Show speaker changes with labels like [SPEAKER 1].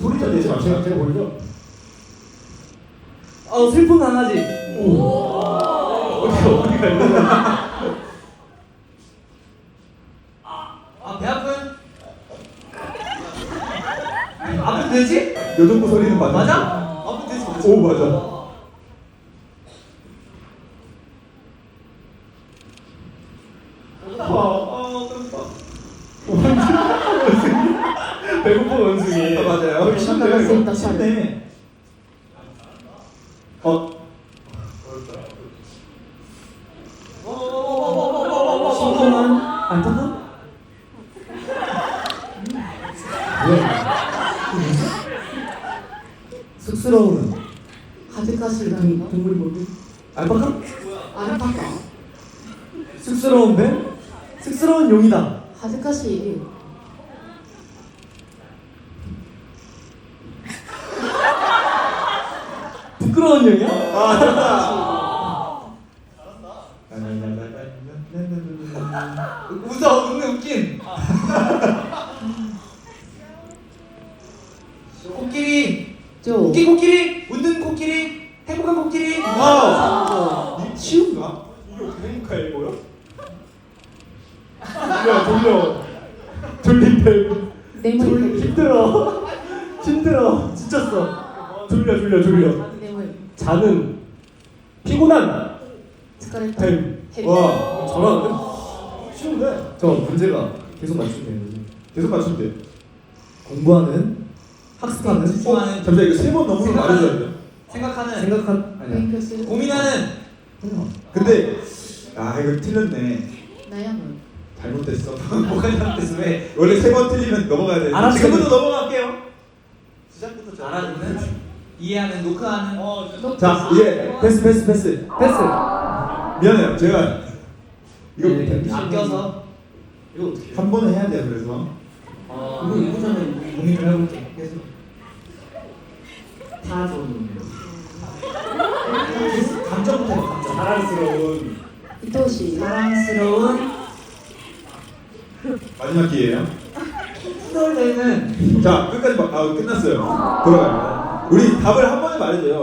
[SPEAKER 1] 내지 마. 제가 제가 보여줘.
[SPEAKER 2] 어 슬픈 강아지.
[SPEAKER 1] 어디가 어디가 있는 거야?
[SPEAKER 2] 아배 아픈? 아픈 되지?
[SPEAKER 1] 요 정도 소리는 맞아.
[SPEAKER 2] 맞아? 아픈 되지 맞아.
[SPEAKER 1] 오 맞아. 아, 배고파 원숭이. 아, 맞아요.
[SPEAKER 3] 나갈 수 있다, 잘.
[SPEAKER 1] 쉽네. 어.
[SPEAKER 2] 심쿵한 안타까? 쑥스러운
[SPEAKER 3] 가지가시 동
[SPEAKER 2] 동물이 뭐지? 알파카?
[SPEAKER 3] 알파카
[SPEAKER 2] 쑥스러운 뱀? 쑥스러운 용이다.
[SPEAKER 3] 가지가시
[SPEAKER 2] 부끄러운 용이야?
[SPEAKER 1] 아, 됐다.
[SPEAKER 2] 웃어 웃는 웃긴. 코끼리.
[SPEAKER 3] 쪼
[SPEAKER 2] 코끼리 코끼리 웃는 코끼리 행복한 코끼리.
[SPEAKER 1] 와. 이 쉬운가? 이게 어떻게 행복해 보여? 돌려 돌려. 뱀.
[SPEAKER 3] 뇌물
[SPEAKER 2] 힘들어. 힘들어. 지쳤어. 돌려 돌려 돌려. 자는 피곤한
[SPEAKER 3] 스카레타
[SPEAKER 2] 뱀.
[SPEAKER 3] 해비
[SPEAKER 1] 와.
[SPEAKER 2] 잘하는데?
[SPEAKER 1] 쉬운데?
[SPEAKER 2] 저 문제가 계속 맞추면 되는 거지.
[SPEAKER 1] 계속 맞추면 돼.
[SPEAKER 2] 공부하는 학습하는
[SPEAKER 4] 집중하는
[SPEAKER 1] 잠시만 이거 세 번 넘으면 말해줘야 돼.
[SPEAKER 4] 생각하는
[SPEAKER 2] 생각한 아니야.
[SPEAKER 3] 쓰
[SPEAKER 4] 고민하는
[SPEAKER 1] 근데 아 이거 틀렸네.
[SPEAKER 3] 나양은
[SPEAKER 1] 잘못됐어.
[SPEAKER 4] 뭐가 잘못됐어 왜
[SPEAKER 1] 원래 세 번 틀리면 넘어가야 돼.
[SPEAKER 2] 알았어.
[SPEAKER 1] 지금부터 넘어갈게요. 시작부터 잘.
[SPEAKER 4] 알아듣는 이해하는 노크하는
[SPEAKER 1] 자, 예, 패스, 패스, 패스.
[SPEAKER 2] 패스.
[SPEAKER 1] 미안해요, 제가 이거
[SPEAKER 2] 네,
[SPEAKER 4] 아껴서
[SPEAKER 2] 이거 어떻게?
[SPEAKER 1] 한 번은 해야 돼요, 그래서.
[SPEAKER 2] 아, 이거 이거 전에 고민을 해볼게. 계속. 다 좋은 놈이에요. 감정부터 해봐, 감정.
[SPEAKER 1] 사랑스러운
[SPEAKER 3] 이토시
[SPEAKER 4] 사랑스러운
[SPEAKER 1] 마지막 기회예요.
[SPEAKER 4] 후덜대는
[SPEAKER 1] 자, 끝까지 막, 아, 끝났어요. 돌아가요. 우리 답을 한 번에 말해줘요.